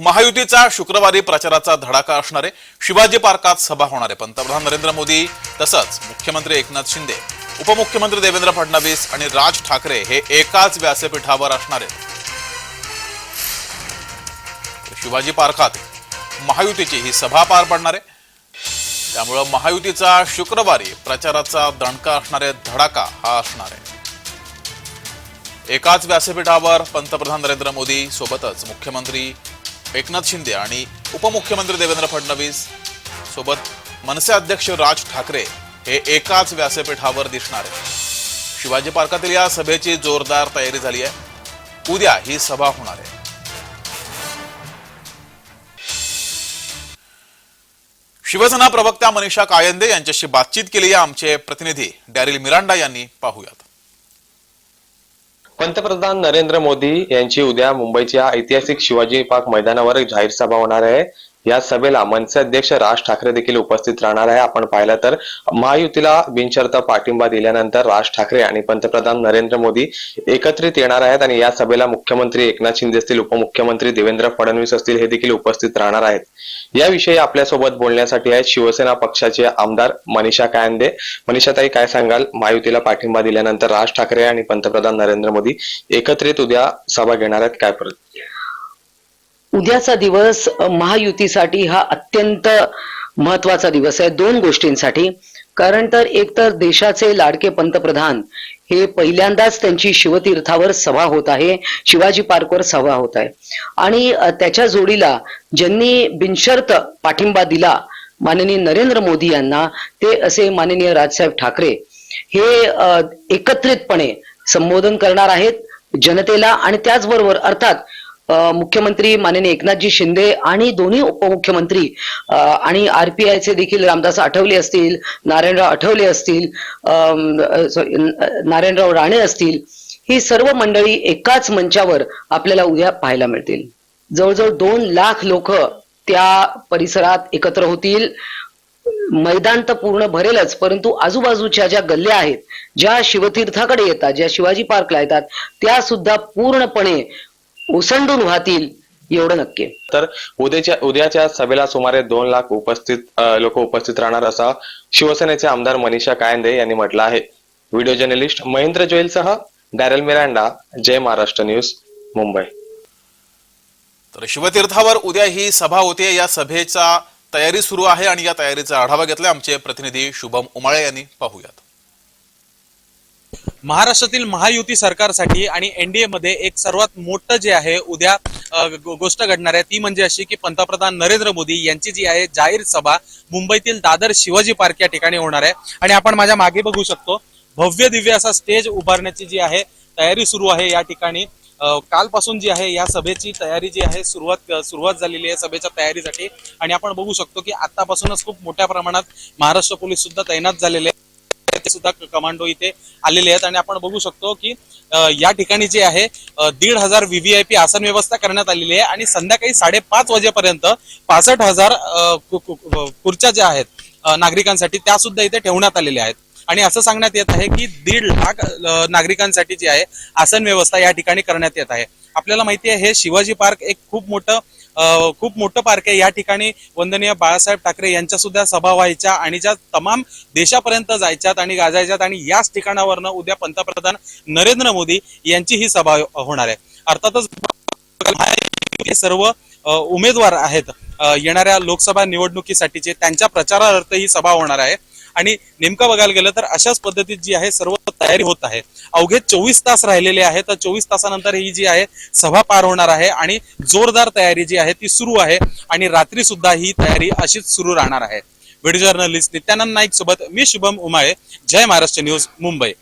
महायुतीचा शुक्रवारी प्रचाराचा धडाका असणारे शिवाजी पार्कात सभा होणार आहे. पंतप्रधान नरेंद्र मोदी तसंच मुख्यमंत्री एकनाथ शिंदे उपमुख्यमंत्री देवेंद्र फडणवीस आणि राज ठाकरे हे एकाच व्यासपीठावर असणार आहेत. शिवाजी पार्कात महायुतीची ही सभा पार पडणार आहे. त्यामुळं महायुतीचा शुक्रवारी प्रचाराचा दणका असणारे धडाका हा असणार आहे. एकाच व्यासपीठावर पंतप्रधान नरेंद्र मोदी सोबतच मुख्यमंत्री एकनाथ शिंदे आणि उपमुख्यमंत्री देवेंद्र फडणवीस सोबत मनसे अध्यक्ष राज ठाकरे हे एकाच व्यासपीठावर दिसणार आहे शिवाजी पार्कातील या सभेची जोरदार तयारी झाली आहे. उद्या ही सभा होणार आहे. शिवसेना प्रवक्त्या मनीषा कायंदे यांच्याशी बातचीत केली आहे आमचे प्रतिनिधी डॅरिल मिरांडा यांनी. पाहूयात. पंतप्रधान नरेंद्र मोदी यांची उद्या मुंबईच्या ऐतिहासिक शिवाजी पार्क मैदानावर जाहीर सभा होणार आहे. या सभेला मनसे अध्यक्ष राज ठाकरे देखील उपस्थित राहणार आहे. आपण पाहिलं तर महायुतीला बिनशर्त पाठिंबा दिल्यानंतर राज ठाकरे आणि पंतप्रधान नरेंद्र मोदी एकत्रित येणार आहेत आणि या सभेला मुख्यमंत्री एकनाथ शिंदे असतील उपमुख्यमंत्री देवेंद्र फडणवीस असतील हे देखील उपस्थित राहणार आहेत. याविषयी आपल्यासोबत बोलण्यासाठी आहेत शिवसेना पक्षाचे आमदार मनीषा कायंदे. मनीषाताई काय सांगाल? महायुतीला पाठिंबा दिल्यानंतर राज ठाकरे आणि पंतप्रधान नरेंद्र मोदी एकत्रित उद्या सभा घेणार आहेत. काय परत? उद्याचा दिवस महायुतीसाठी हा अत्यंत महत्त्वाचा दिवस आहे दोन गोष्टींसाठी. कारण तर एक तर देशाचे लाडके पंतप्रधान हे पहिल्यांदाच त्यांची शिवतीर्थावर सभा होत आहे शिवाजी पार्कवर सभा होत आहे. आणि त्याच्या जोडीला ज्यांनी बिनशर्त पाठिंबा दिला माननीय नरेंद्र मोदी यांना ते असे माननीय राजसाहेब ठाकरे हे एकत्रितपणे संबोधन करणार आहेत जनतेला आणि त्याचबरोबर अर्थात मुख्यमंत्री माननीय एकनाथजी शिंदे आणि दोन्ही उपमुख्यमंत्री अ, आणि आरपीआयचे देखील रामदास आठवले असतील नारायणराव आठवले असतील नारायणराव राणे असतील ही सर्व मंडळी एकाच मंचावर आपल्याला उद्या पाहायला मिळतील. जवळजवळ दोन लाख लोक त्या परिसरात एकत्र होतील. मैदान तर पूर्ण भरेलच परंतु आजूबाजूच्या ज्या गल्ल्या आहेत ज्या शिवतीर्थाकडे येतात ज्या शिवाजी पार्कला येतात त्या सुद्धा पूर्णपणे ओसंडून वाहतील एवढं नक्की. तर उद्याच्या उद्याच्या सभेला सुमारे दोन लाख उपस्थित लोक उपस्थित राहणार असा शिवसेनेचे आमदार मनीषा कायंदे यांनी म्हटलं आहे. Video journalist Mahendra जोईलसह Darryl Miranda Jai Maharashtra news Mumbai. तर शिवतीर्थावर उद्या ही सभा होते. या सभेचा तयारी सुरू आहे आणि या तयारीचा आढावा घेतला आमचे प्रतिनिधी शुभम उमाळे यांनी. पाहूयात. महाराष्ट्रातील महायुती सरकारसाठी आणि एनडीए मध्ये एक सर्वात मोठं जे आहे उद्या गोष्ट घडणार आहे ती म्हणजे अशी की पंतप्रधान नरेंद्र मोदी यांची जी आहे जाहीर सभा मुंबईतील दादर शिवाजी पार्क या ठिकाणी होणार आहे. आणि आपण माझ्या मागे बघू शकतो भव्य दिव्य असा स्टेज उभारण्याची जी आहे तयारी सुरू आहे या ठिकाणी. कालपासून जी आहे या सभेची तयारी जी आहे सुरुवात सुरुवात झालेली आहे सभेच्या तयारीसाठी. आणि आपण बघू शकतो की आतापासूनच खूप मोठ्या प्रमाणात महाराष्ट्र पोलीस सुद्धा तैनात झालेले आहे सुद्धा कमांडो इथे आलेले आहेत. आणि आपण बघू शकतो की या ठिकाणी जे आहे दीड हजार व्हीव्हीआयपी आसन व्यवस्था करण्यात आलेली आहे. आणि संध्याकाळी साडेपाच वाजेपर्यंत पासष्ट हजार खुर्च्या ज्या आहेत नागरिकांसाठी त्या सुद्धा इथे ठेवण्यात आलेल्या आहेत. आणि असं सांगण्यात येत आहे की दीड लाख नागरिकांसाठी जी आहे आसन व्यवस्था या ठिकाणी करण्यात येत आहे. आपल्याला माहिती आहे हे शिवाजी पार्क एक खूप मोठं खूप मोठं पार्क आहे. या ठिकाणी वंदनीय बाळासाहेब ठाकरे यांच्या सुद्धा सभा व्हायच्या आणि ज्या तमाम देशापर्यंत जायच्यात आणि गाजायच्यात आणि याच ठिकाणावरनं उद्या पंतप्रधान नरेंद्र मोदी यांची ही सभा होणार आहे. अर्थातच हे सर्व उमेदवार आहेत येणाऱ्या लोकसभा निवडणुकीसाठीचे त्यांच्या प्रचारार्थ ही सभा होणार आहे. आणि नेमकं बघायला गेलं तर अशाच पद्धतीत जी आहे सर्व तयारी होत आहे. अवघे चोवीस तास राहिलेले आहे तर चोवीस तासानंतर ही जी आहे सभा पार होणार आहे आणि जोरदार तयारी जी आहे ती सुरू आहे आणि रात्री सुद्धा ही तयारी अशीच सुरू राहणार आहे. व्हिडिओ जर्नलिस्ट नित्यानंद नाईक सोबत मी शुभम उमाळे जय महाराष्ट्र न्यूज मुंबई.